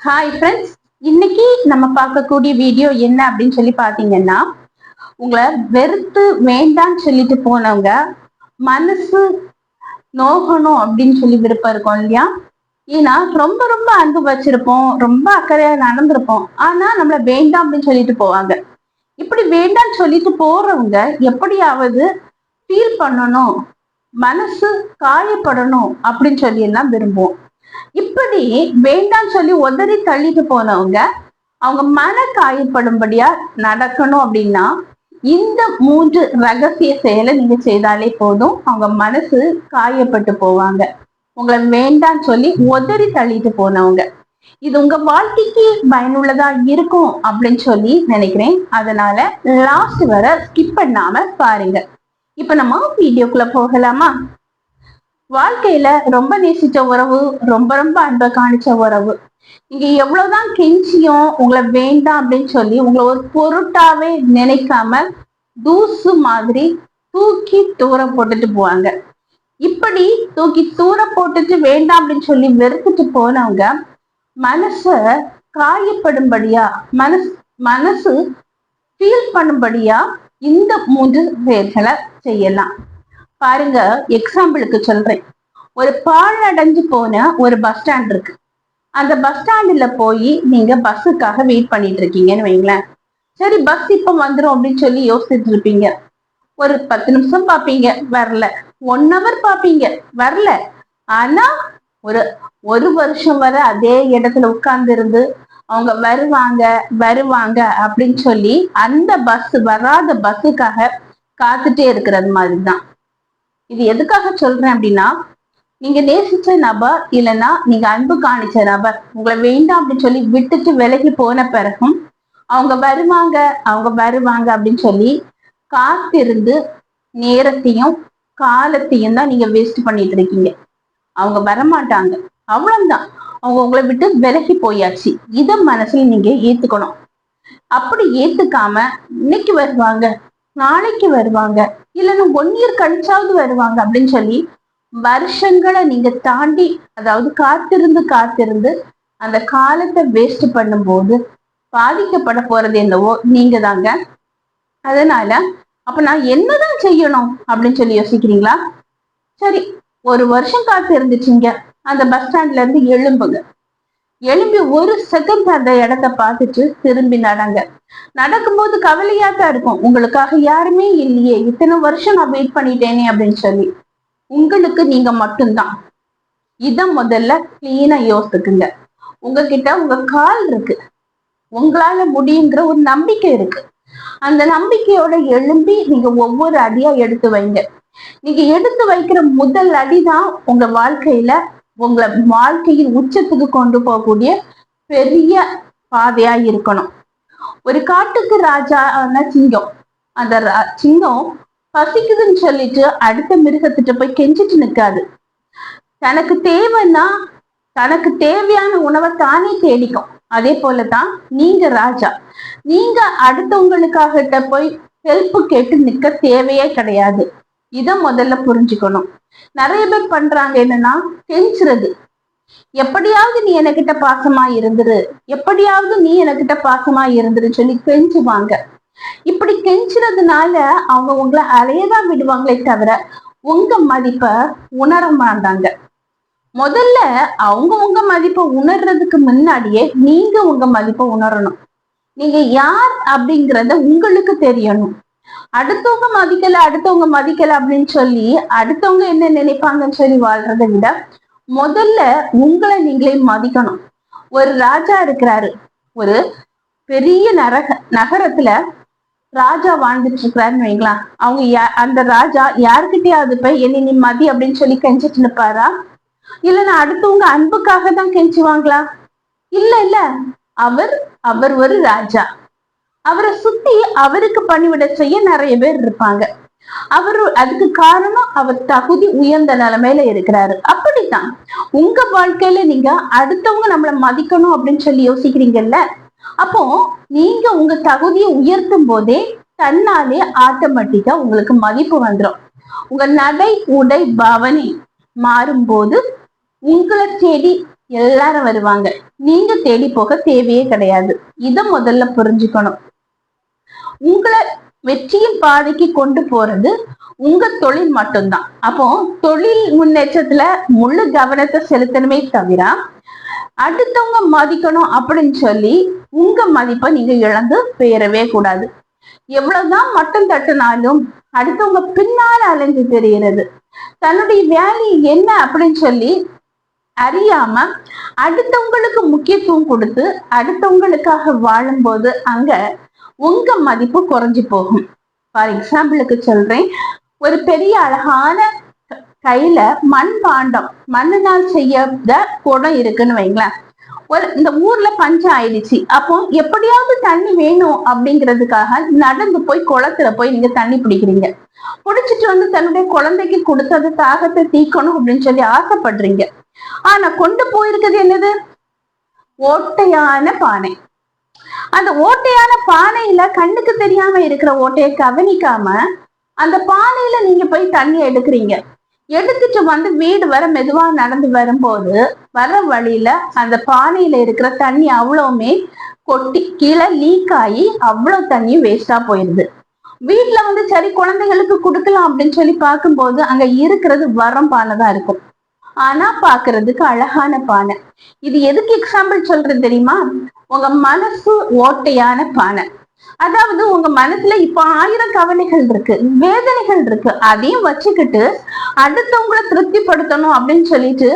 Hi friends இன்னைக்கு நம்ம பார்க்கக்கூடிய வீடியோ என்ன அப்படின்னு சொல்லி பார்த்தீங்கன்னா உங்களை வெறுத்து வேண்டாம்னு சொல்லிட்டு போனவங்க மனசு நோகணும் அப்படின்னு சொல்லி விருப்பம் இருக்கும் இல்லையா? ஏன்னா ரொம்ப ரொம்ப அன்பு வச்சிருப்போம் ரொம்ப அக்கறையா நடந்திருப்போம். ஆனா நம்மள வேண்டாம் அப்படின்னு சொல்லிட்டு போவாங்க. இப்படி வேண்டாம்னு சொல்லிட்டு போறவங்க எப்படியாவது ஃபீல் பண்ணணும் மனசு காயப்படணும் அப்படின்னு சொல்லி எல்லாம் விரும்புவோம். இப்படி வேண்டாம் சொல்லி உதறி தள்ளிட்டு போனவங்க அவங்க மன காயப்படும்படியா நடக்கணும் அப்படின்னா இந்த மூன்று ரகசிய செயலை நீங்க செய்தாலே போதும். அவங்க மனசு காயப்பட்டு போவாங்க. உங்களை வேண்டாம்னு சொல்லி உதறி தள்ளிட்டு போனவங்க. இது உங்க வாழ்க்கைக்கு பயனுள்ளதா இருக்கும் அப்படின்னு சொல்லி நினைக்கிறேன். அதனால லாஸ்ட் வர ஸ்கிப் பண்ணாம பாருங்க. இப்ப நம்ம வீடியோக்குள்ள போகலாமா? வாழ்க்கையில ரொம்ப நேசிச்ச உறவு ரொம்ப ரொம்ப அன்பை காணிச்ச உறவு. நீங்க எவ்வளவுதான் கெஞ்சியும் உங்களை வேண்டாம் அப்படின்னு சொல்லி உங்களை ஒரு பொருட்டாவே நினைக்காம தூசு மாதிரி தூக்கி தூர போட்டுட்டு போவாங்க. இப்படி தூக்கி தூர போட்டுட்டு வேண்டாம் அப்படின்னு சொல்லி வெறுத்துட்டு போனவங்க மனச காயப்படும்படியா மனசு மனசு ஃபீல் பண்ணும்படியா இந்த மூன்று செயல்களை செய்யலாம். பாருங்க எக்ஸாம்பிளுக்கு சொல்றேன். ஒரு பாழடைஞ்சு போன ஒரு பஸ் ஸ்டாண்ட் இருக்கு. அந்த பஸ் ஸ்டாண்டில் போய் நீங்க பஸ்ஸுக்காக வெயிட் பண்ணிட்டு இருக்கீங்கன்னு வைங்களேன் சரி பஸ் இப்ப வந்துடும் அப்படின்னு சொல்லி யோசிச்சுட்டு இருப்பீங்க. ஒரு பத்து நிமிஷம் பாப்பீங்க வரல. ஒன் ஹவர் பாப்பீங்க வரல. ஆனா ஒரு ஒரு வருஷம் வரை அதே இடத்துல உட்கார்ந்து இருந்து அவங்க வருவாங்க வருவாங்க அப்படின்னு சொல்லி அந்த பஸ் வராத பஸ்ஸுக்காக காத்துட்டே இருக்கிறது மாதிரி தான் இது எதுக்காக சொல்றேன் அப்படின்னா நீங்க நேசிச்ச நபர் இல்லைன்னா நீங்க அன்பு காணிச்ச நபர் உங்களை வேண்டாம் அப்படின்னு சொல்லி விட்டுட்டு விலகி போன பிறகும் அவங்க வருவாங்க அவங்க வருவாங்க அப்படின்னு சொல்லி காத்திருந்து நேரத்தையும் காலத்தையும் தான் நீங்க வேஸ்ட் பண்ணிட்டு இருக்கீங்க. அவங்க வரமாட்டாங்க. அவ்வளவுதான். அவங்க உங்களை விட்டு விலகி போயாச்சு. இதை மனசுல நீங்க ஏத்துக்கணும். அப்படி ஏத்துக்காம இன்னைக்கு வருவாங்க. நாளைக்கு வருவாங்க. இல்லைன்னா ஒன் இயர் கழிச்சாவது வருவாங்க அப்படின்னு சொல்லி வருஷங்களை நீங்க தாண்டி அதாவது காத்திருந்து காத்திருந்து அந்த காலத்தை வேஸ்ட் பண்ணும்போது பாதிக்கப்பட போறது என்னவோ நீங்க தாங்க. அதனால அப்ப நான் என்னதான் செய்யணும் அப்படின்னு சொல்லி யோசிக்கிறீங்களா? சரி ஒரு வருஷம் காத்து இருந்துச்சுங்க அந்த பஸ் ஸ்டாண்ட்ல இருந்து எழும்புங்க. எழும்பி ஒரு செகண்ட் அந்த இடத்த பார்த்துட்டு திரும்பி நடங்க. நடக்கும்போது கவலையா தான் இருக்கும். உங்களுக்காக யாருமே இல்லையே. இத்தனை வருஷம் நான் வெயிட் பண்ணிட்டேனே அப்படின்னு சொல்லி. உங்களுக்கு நீங்க மட்டும்தான். இத முதல்ல கிளீனா யோசிக்குங்க உங்ககிட்ட உங்க கால் இருக்கு. உங்களால முடியுங்கிற ஒரு நம்பிக்கை இருக்கு. அந்த நம்பிக்கையோட எழும்பி நீங்க ஒவ்வொரு அடியா எடுத்து வைங்க. நீங்க எடுத்து வைக்கிற முதல் அடிதான் உங்க வாழ்க்கையில உங்களை வாழ்க்கையின் உச்சத்துக்கு கொண்டு போகக்கூடிய பெரிய பாதையா இருக்கணும். ஒரு காட்டுக்கு ராஜான சிங்கம் அந்த ரா- சிங்கம் பசிக்குதுன்னு சொல்லிட்டு அடுத்த மிருகத்திட்ட போய் கெஞ்சிட்டு நிக்காது. தனக்கு தேவைன்னா தனக்கு தேவையான உணவை தானே தேடிக்கும். அதே போலதான் நீங்க ராஜா. நீங்க அடுத்தவங்களுக்காக போய் ஹெல்ப் கேட்டு நிக்க தேவையே கிடையாது. இத முதல்ல புரிஞ்சுக்கணும். நிறைய பேர் பண்றாங்க என்னன்னா கெஞ்சுறது. எப்படியாவது நீ எனக்கிட்ட பாசமா இருந்துரு. எப்படியாவது நீ எனக்கிட்ட பாசமா இருந்துரு சொல்லி கெஞ்சுவாங்க. இப்படி கெஞ்சுறதுனால அவங்க உங்களை அலையதான் விடுவாங்களே தவிர உங்க மதிப்பை உணர மாட்டாங்க. முதல்ல அவங்க உங்க மதிப்பை உணர்றதுக்கு முன்னாடியே நீங்க உங்க மதிப்பை உணரணும். நீங்க யார் அப்படிங்கறத உங்களுக்கு தெரியணும். அடுத்தவங்க மதிக்கல அடுத்தவங்க மதிக்கல அப்படின்னு சொல்லி அடுத்தவங்க என்ன நினைப்பாங்கன்னு சொல்லி வாழ்றதை விட முதல்ல உங்களை நீங்களே மதிக்கணும். ஒரு ராஜா இருக்கிறாரு. ஒரு பெரிய நரக நகரத்துல ராஜா வாழ்ந்துட்டு இருக்கிறாருன்னு வைங்களா. அவங்க அந்த ராஜா யாருக்கிட்டயாவது போய் என்ன நீ மதி அப்படின்னு சொல்லி கெஞ்சிட்டு நிப்பாரா? இல்லைன்னா அடுத்தவங்க அன்புக்காக தான் கெஞ்சுவாங்களா? இல்ல இல்ல. அவர் அவர் ஒரு ராஜா. அவரை சுத்தி அவருக்கு பணிவிட செய்ய நிறைய பேர் இருப்பாங்க. அவரு அதுக்கு காரணம் அவர் தகுதி உயர்ந்த நிலைமையில இருக்கிறாரு. அப்படித்தான். உங்க வாழ்க்கையில நீங்க அடுத்தவங்க நம்மள மதிக்கணும் அப்படின்னு சொல்லி யோசிக்கிறீங்கல்ல? அப்போ நீங்க உங்க தகுதியை உயர்த்தும் போதே தன்னாலே ஆட்டோமேட்டிக்கா உங்களுக்கு மதிப்பு வந்துடும் உங்க நடை உடை பாவனை மாறும்போது உங்களை தேடி எல்லாரும் வருவாங்க. நீங்க தேடி போக தேவையே கிடையாது. இத முதல்ல புரிஞ்சுக்கணும். உங்களை வெற்றியின் பாதைக்கு கொண்டு போறது உங்க தொழில் மட்டும்தான். அப்போ தொழில் முன்னேற்றத்துல முழு கவனத்தை செலுத்தணுமே தவிர அடுத்தவங்க மதிக்கணும் அப்படின்னு சொல்லி உங்க மதிப்பை நீங்க இழந்து பெயரவே கூடாது. எவ்வளவுதான் மட்டம் தட்டினாலும் அடுத்தவங்க பின்னால அலைஞ்சு தெரிகிறது தன்னுடைய வேலை என்ன அப்படின்னு சொல்லி அறியாம அடுத்தவங்களுக்கு முக்கியத்துவம் கொடுத்து அடுத்தவங்களுக்காக வாழும்போது அங்க உங்க மதிப்பு குறைஞ்சு போகும். ஃபார் எக்ஸாம்பிளுக்கு சொல்றேன். ஒரு பெரிய அழகான கையில மண் பாண்டம் மண்ணினால் செய்யத குடம் இருக்குன்னு வைங்களேன். ஒரு இந்த ஊர்ல பஞ்சம் ஆயிடுச்சு. அப்போ எப்படியாவது தண்ணி வேணும் அப்படிங்கிறதுக்காக நடந்து போய் குளத்துல போய் நீங்க தண்ணி பிடிக்கிறீங்க. பிடிச்சிட்டு வந்து தன்னுடைய குழந்தைக்கு கொடுத்தது தாகத்தை தீக்கணும் அப்படின்னு சொல்லி ஆசைப்படுறீங்க. ஆனா கொண்டு போயிருக்கிறது என்னது? ஓட்டையான பானை. அந்த ஓட்டையான பானையில கண்ணுக்கு தெரியாம இருக்கிற ஓட்டையை கவனிக்காம அந்த பானையில நீங்க போய் தண்ணி எடுக்கிறீங்க. எடுத்துட்டு வந்து வீடு வர மெதுவா நடந்து வரும்போது வர வழியில அந்த பானையில இருக்கிற தண்ணி அவ்வளவுமே கொட்டி கீழே லீக் ஆகி அவ்வளவு தண்ணி வேஸ்டா போயிருது. வீட்டுல வந்து சரி குழந்தைகளுக்கு கொடுக்கலாம் அப்படின்னு சொல்லி பார்க்கும்போது அங்க இருக்கிறது வரம் பானை தான் இருக்கும். ஆனா பாக்குறதுக்கு அழகான பானை. இது எதுக்கு எக்ஸாம்பிள் சொல்றது தெரியுமா? உங்க மனசு ஓட்டையான பானை. அதாவது உங்க மனசுல இப்ப ஆயிரம் கவலைகள் இருக்கு வேதனைகள் இருக்கு. அதையும் வச்சுக்கிட்டு அடுத்தவங்களை திருப்திப்படுத்தணும் அப்படின்னு சொல்லிட்டு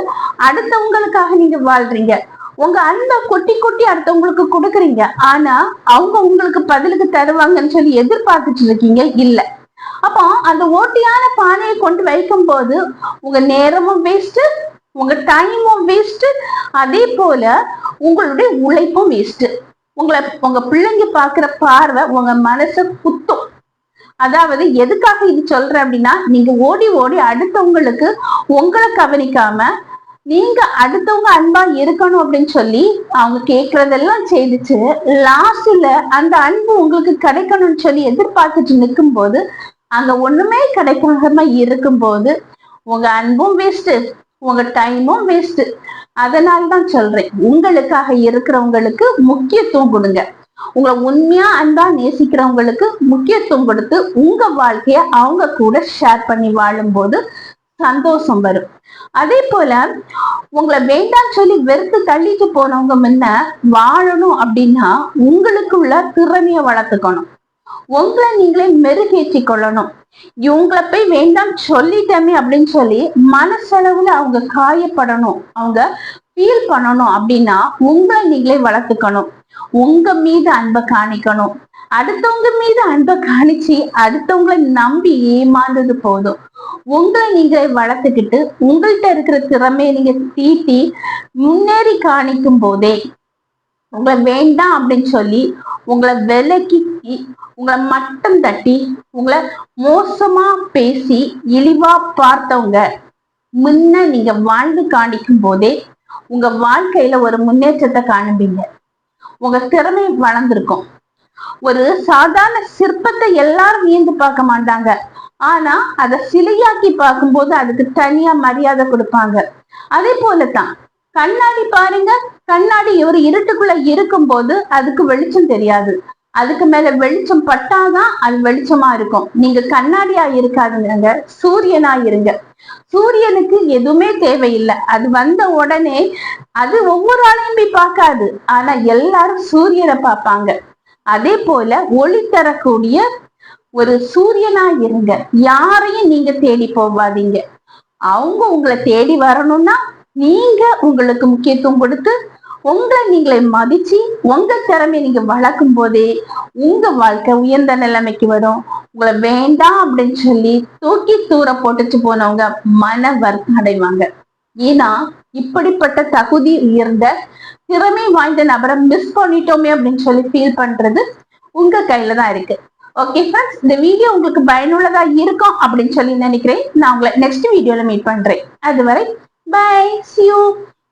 அடுத்தவங்களுக்காக நீங்க வாழ்றீங்க. உங்க அன்பை கொட்டி கொட்டி அடுத்தவங்களுக்கு கொடுக்குறீங்க. ஆனா அவங்க உங்களுக்கு பதிலுக்கு தருவாங்கன்னு சொல்லி எதிர்பார்த்துட்டு இருக்கீங்க இல்லை. அப்போ அந்த ஓட்டியான பானையை கொண்டு வைக்கும் போது உங்க நேரமும் வேஸ்ட் உங்க டைமும் வேஸ்ட் அதே போல உங்களுடைய உழைப்பும் வேஸ்ட் உங்களை உங்க பிள்ளைங்க பாக்குற பார்வை உங்க மனசை குத்தும். அதாவது எதுக்காக இது சொல்றேன் அப்படின்னா நீங்க ஓடி ஓடி அடுத்தவங்களுக்கு உங்களை கவனிக்காம நீங்க அடுத்தவங்க அன்பா இருக்கணும் அப்படின்னு சொல்லி அவங்க கேக்குறதெல்லாம் செய்துச்சு லாஸ்ட்ல அந்த அன்பு உங்களுக்கு கிடைக்கணும்னு சொல்லி எதிர்பார்த்துட்டு நிற்கும் போது அங்க ஒண்ணுமே கிடைக்காம இருக்கும் போது உங்க அன்பும் வேஸ்ட் உங்க டைமும் வேஸ்ட் அதனால தான் சொல்றேன் உங்களுக்காக இருக்கிறவங்களுக்கு முக்கியத்துவம் கொடுங்க. உங்களை உண்மையா அன்பா நேசிக்கிறவங்களுக்கு முக்கியத்துவம் கொடுத்து உங்க வாழ்க்கைய அவங்க கூட ஷேர் பண்ணி வாழும்போது சந்தோஷம் வரும். அதே போல உங்களை வேண்டாம் சொல்லி வெறுத்து தள்ளிட்டு போனவங்க முன்ன வாழணும் அப்படின்னா உங்களுக்குள்ள திறமைய வளர்த்துக்கணும். உங்களை நீங்களே மெருகேற்றி கொள்ளணும். இவங்களை போய் வேண்டாம் சொல்லிட்டமே அப்படின்னு சொல்லி மனசளவுல அவங்க காயப்படணும். அவங்க ஃபீல் பண்ணணும் அப்படின்னா உங்களை நீங்களே வளர்த்துக்கணும். உங்க மீது அன்பை காணிக்கணும். அடுத்தவங்க மீது அன்பை காணிச்சு அடுத்தவங்களை நம்பி ஏமாந்தது போதும். உங்களை நீங்களே வளர்த்துக்கிட்டு உங்கள்கிட்ட இருக்கிற திறமையை நீங்க தீட்டி முன்னேறி காணிக்கும் போதே உங்களை வேண்டாம் அப்படின்னு சொல்லி உங்களை விலக்கி உங்களை மட்டம் தட்டி உங்களை மோசமா பேசி இழிவா பார்த்தவங்க முன்ன நீங்க வாழ்ந்து காணிக்கும் போதே உங்க வாழ்க்கையில ஒரு முன்னேற்றத்தை காணும்பீங்க உங்க திறமை வளர்ந்துருக்கும். ஒரு சாதாரண சிற்பத்தை எல்லாரும் வியந்து பார்க்க மாட்டாங்க. ஆனா அதை சிலையாக்கி பார்க்கும்போது அதுக்கு தனியா மரியாதை கொடுப்பாங்க. அதே போலதான் கண்ணாடி பாருங்க கண்ணாடி ஒரு இருட்டுக்குள்ள இருக்கும் போது அதுக்கு வெளிச்சம் தெரியாது. அதுக்கு மேல வெளிச்சம் பட்டாதான் அது வெளிச்சமா இருக்கும். நீங்க கண்ணாடியா இருக்காதுங்க சூரியனா இருங்க. சூரியனுக்கு எதுவுமே தேவையில்லை. அது வந்த உடனே அது ஒவ்வொரு ஆளையும் போய் பார்க்காது. ஆனா எல்லாரும் சூரியனை பார்ப்பாங்க. அதே போல ஒளி தரக்கூடிய ஒரு சூரியனா இருங்க. யாரையும் நீங்க தேடி போவாதீங்க அவங்க உங்களை தேடி வரணும்னா நீங்க உங்களுக்கு முக்கியத்துவம் கொடுத்து உங்களை நீங்களே மதிச்சு உங்க திறமையை நீங்க வளர்க்கும் போதே உங்க வாழ்க்கை உயர்ந்த நிலைமைக்கு வரும். உங்களை வேண்டாம் அப்படின்னு சொல்லி தூக்கி தூர போட்டுட்டு போனவங்க மன வருத்தம் அடைவாங்க. ஏன்னா இப்படிப்பட்ட தகுதி உயர்ந்த திறமை வாய்ந்த நபரை மிஸ் பண்ணிட்டோமே அப்படின்னு சொல்லி ஃபீல் பண்றது உங்க கையில தான் இருக்கு. ஓகே ஃப்ரெண்ட்ஸ் இந்த வீடியோ உங்களுக்கு பயனுள்ளதா இருக்கும் அப்படின்னு சொல்லி நினைக்கிறேன். நான் உங்களை நெக்ஸ்ட் வீடியோல மீட் பண்றேன். அதுவரை பை சியூ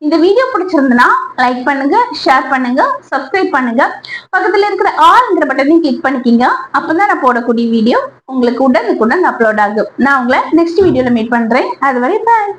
இந்த வீடியோ பிடிச்சிருந்தனா லைக் பண்ணுங்க ஷேர் பண்ணுங்க சப்ஸ்கிரைப் பண்ணுங்க. பக்கத்துல இருக்கிற ஆல்ங்கிற பட்டனையும் கிளிக் பண்ணிக்கிங்க. அப்பதான் நான் போடக்கூடிய வீடியோ உங்களுக்கு உடனுக்குடன் அப்லோட் ஆகும். நான் உங்களை நெக்ஸ்ட் வீடியோல மீட் பண்றேன். அதுவரை பாய்